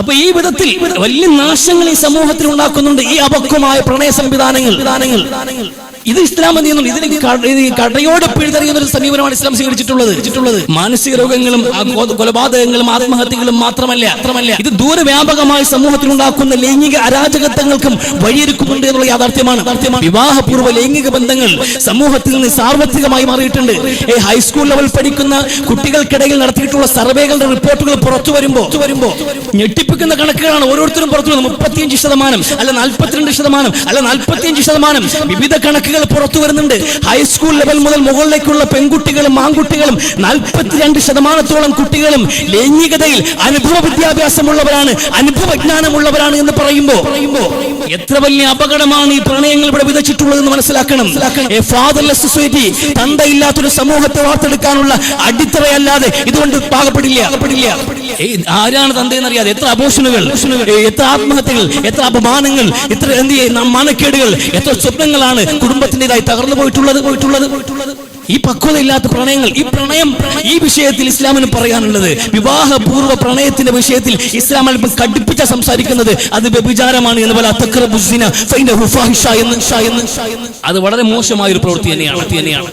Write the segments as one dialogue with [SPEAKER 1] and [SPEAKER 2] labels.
[SPEAKER 1] അപ്പൊ ഈ വിധത്തിൽ വലിയ നാശങ്ങൾ ഈ സമൂഹത്തിൽ ഉണ്ടാക്കുന്നുണ്ട്. ഈ അപക്വമായ പ്രണയ സംവിധാനങ്ങൾ. വിധാനങ്ങൾ ഇത് ഇസ്ലാം എന്ത് ഇതിന് കടയോടെ പിഴുതെറിയുന്ന ഒരു സമീപനമാണ് ഇസ്ലാം സ്വീകരിച്ചിട്ടുള്ളത്. മാനസിക രോഗങ്ങളും കൊലപാതകങ്ങളും ആത്മഹത്യകളും മാത്രമല്ല മാത്രമല്ല ഇത് ദൂരവ്യാപകമായി സമൂഹത്തിൽ ഉണ്ടാക്കുന്ന ലൈംഗിക അരാജകത്വങ്ങൾക്കും വഴിയൊരുക്കുന്നുണ്ട് എന്നുള്ള യാഥാർത്ഥ്യമാണ്. വിവാഹപൂർവ ലൈംഗിക ബന്ധങ്ങൾ സമൂഹത്തിൽ നിന്ന് സാർവത്രികമായി മാറിയിട്ടുണ്ട് ഹൈസ്കൂൾ ലെവൽ പഠിക്കുന്ന കുട്ടികൾക്കിടയിൽ നടത്തിയിട്ടുള്ള സർവേകളുടെ റിപ്പോർട്ടുകൾ പുറത്തു വരുമ്പോ വരുമ്പോ ഞെട്ടിപ്പിക്കുന്ന കണക്കുകളാണ് ഓരോരുത്തരും പുറത്തു മുപ്പത്തിയഞ്ച് ശതമാനം അല്ല നാൽപ്പത്തിരണ്ട് ശതമാനം അല്ല നാൽപ്പത്തിയഞ്ച് ശതമാനം വിവിധ കണക്കുകൾ പുറത്തു വരുന്നുണ്ട്. ഹൈസ്കൂൾ ലെവൽ മുതൽ മുകളിലേക്കുള്ള പെൺകുട്ടികളും ആൺകുട്ടികളും നാൽപ്പത്തിരണ്ട് ശതമാനത്തോളം കുട്ടികളും ലൈംഗികതയിൽ അനുഭവ വിദ്യാഭ്യാസമുള്ളവരാണ് അനുഭവജ്ഞാനമുള്ളവരാണ് എന്ന് പറയുമ്പോ പറയുമ്പോ എത്ര വലിയ അപകടമാണ് ഈ പ്രണയങ്ങൾ ഇവിടെ വിതച്ചിട്ടുള്ളതെന്ന് മനസ്സിലാക്കണം. എ ഫാദർലെസ് സൊസൈറ്റി തന്തയില്ലാത്തൊരു സമൂഹത്തെ വാർത്തെടുക്കാനുള്ള അടിത്തറയല്ലാതെ ഇതുകൊണ്ട് പാകപ്പെടില്ല. പാകപ്പെടില്ല. ആരാണ് തന്തയെന്നറിയാതെ എത്ര അപോഷണുകൾ എത്ര ആത്മഹത്യകൾ എത്ര അപമാനങ്ങൾ എത്ര എന്ത് മാനക്കേടുകൾ എത്ര സ്വപ്നങ്ങളാണ് കുടുംബത്തിന്റെതായി തകർന്നു പോയിട്ടുള്ളത് പോയിട്ടുള്ളത് പോയിട്ടുള്ളത്. ഈ പക്വതയില്ലാത്ത പ്രണയങ്ങൾ ഈ പ്രണയം ഈ വിഷയത്തിൽ ഇസ്ലാമിന് പറയാനുള്ളത് വിവാഹപൂർവ പ്രണയത്തിന്റെ വിഷയത്തിൽ ഇസ്ലാം അല്പം കടുപ്പിച്ച സംസാരിക്കുന്നത് അത് വ്യഭിചാരമാണ് എന്ന് പോലെ എന്ന് അത് വളരെ മോശമായ ഒരു പ്രവൃത്തി തന്നെയാണ്. തന്നെയാണ്.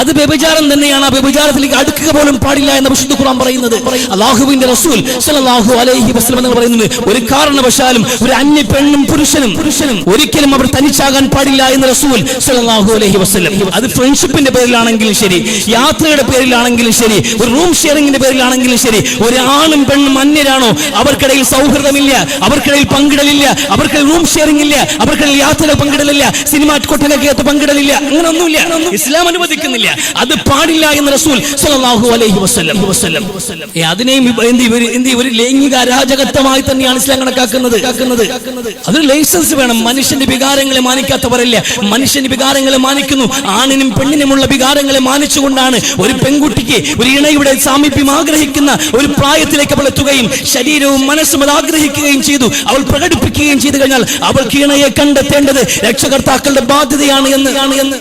[SPEAKER 1] അത് വ്യഭിചാരം തന്നെയാണ്. ആ വ്യഭിചാരത്തിലേക്ക് അടുക്കുക പോലും പാടില്ല എന്ന് വിശുദ്ധ ഖുർആൻ പറയുന്നത്. അള്ളാഹുവിന്റെ റസൂൽ സല്ലല്ലാഹു അലൈഹി വസല്ലം എന്ന് പറയുന്നത് ഒരു കാരണവശാലും ഒരു അന്യ പെണ്ണും പുരുഷനും പുരുഷനും ഒരിക്കലും അവർ തനിച്ചാകാൻ പാടില്ല എന്ന് റസൂൽ സല്ലല്ലാഹു അലൈഹി വസല്ലം. അത് ഫ്രണ്ട്ഷിപ്പിന്റെ പേരിലാണെങ്കിലും ശരി യാത്രയുടെ പേരിലാണെങ്കിലും ശരി ഒരു റൂം ഷെയറിംഗിന്റെ പേരിലാണെങ്കിലും ശരി ഒരു ആണും പെണ്ണും അന്യരാണോ അവർക്കിടയിൽ സൗഹൃദമില്ല അവർക്കിടയിൽ പങ്കിടലില്ല അവർക്കിടയിൽ റൂം ഷെയറിംഗ് ഇല്ല അവർക്കിടയിൽ യാത്രകൾ പങ്കിടലില്ല സിനിമ കൊട്ടനൊക്കെ പങ്കിടലില്ല അങ്ങനെ ഒന്നുമില്ല ഇസ്ലാം അനുവദിക്കുന്നില്ല. അത് പാടില്ല എന്ന് റസൂൽ സല്ലല്ലാഹു അലൈഹി വസല്ലം വസല്ലം. ഏ, അതിനെയും എന്ത് ഇവർ എന്ത് ഒരു ലൈംഗിക അരാജകത്വമായി തന്നെയാണ് ഇസ്ലാം കണക്കാക്കുന്നത്. കാക്കുന്നത് ലൈസൻസ് വേണം. മനുഷ്യന്റെ വികാരങ്ങളെ മാനിക്കാത്തവരല്ല? മനുഷ്യന്റെ വികാരങ്ങളെ മാനിക്കുന്നു. ആണിനും പെണ്ണിനുമുള്ള വികാരങ്ങളെ മാനിച്ചുകൊണ്ടാണ് ഒരു പെൺകുട്ടിക്ക് ഒരു ഇണയുടെ സാമീപ്യം ആഗ്രഹിക്കുന്ന ഒരു പ്രായത്തിലേക്ക് അവൾ ശരീരവും മനസ്സും അത് ആഗ്രഹിക്കുകയും ചെയ്തു. അവൾ പ്രകടിപ്പിക്കുകയും ചെയ്തു കഴിഞ്ഞാൽ അവൾക്ക് ഇണയെ കണ്ടെത്തേണ്ടത് രക്ഷകർത്താക്കളുടെ ബാധ്യതയാണ് എന്ന് എന്ന്.